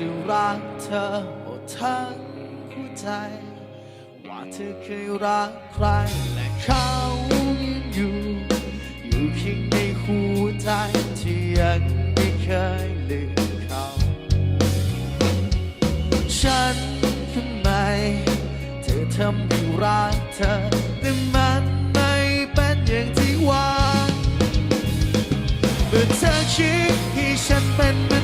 ที่รักเธอหมดทั้งหัวใจ ว่าเธอเคยรักใครและเขายังอยู่ อยู่เพียงในหัวใจที่ยังไม่เคยลืมเขา ฉันทำไม เธอทำให้รักเธอแต่มันไม่เป็นอย่างที่ว่าเมื่อเธอคิดให้ฉันเป็น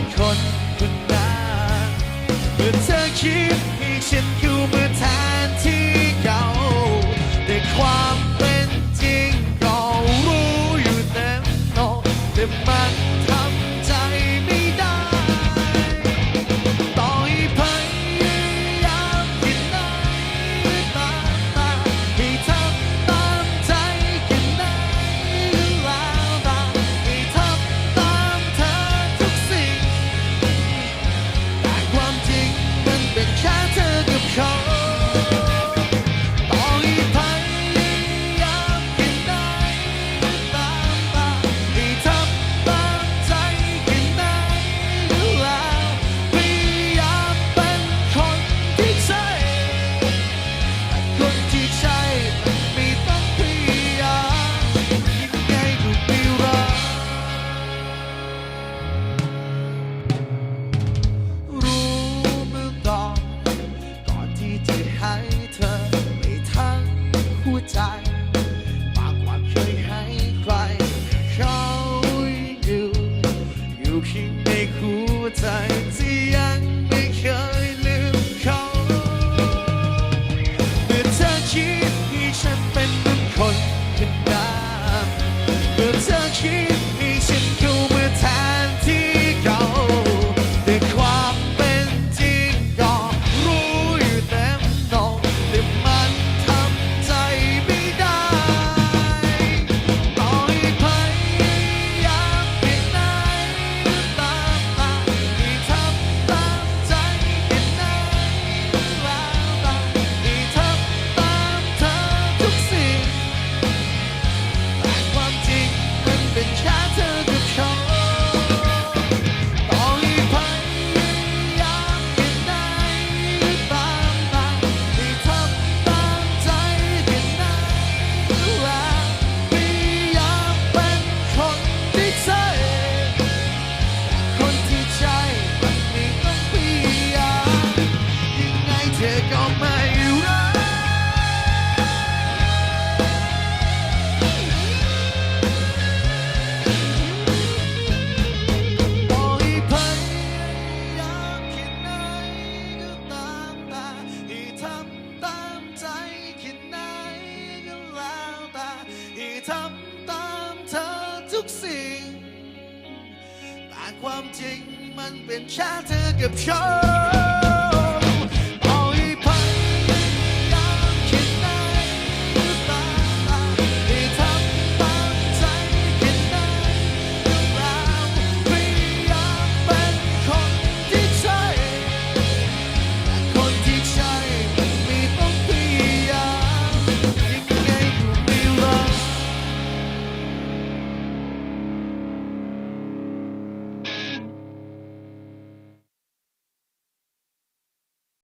เธอคิดให้ฉันคือ ทำตามเธอทุกสิ่ง แต่ความจริงมันเป็นแค่เธอกับฉัน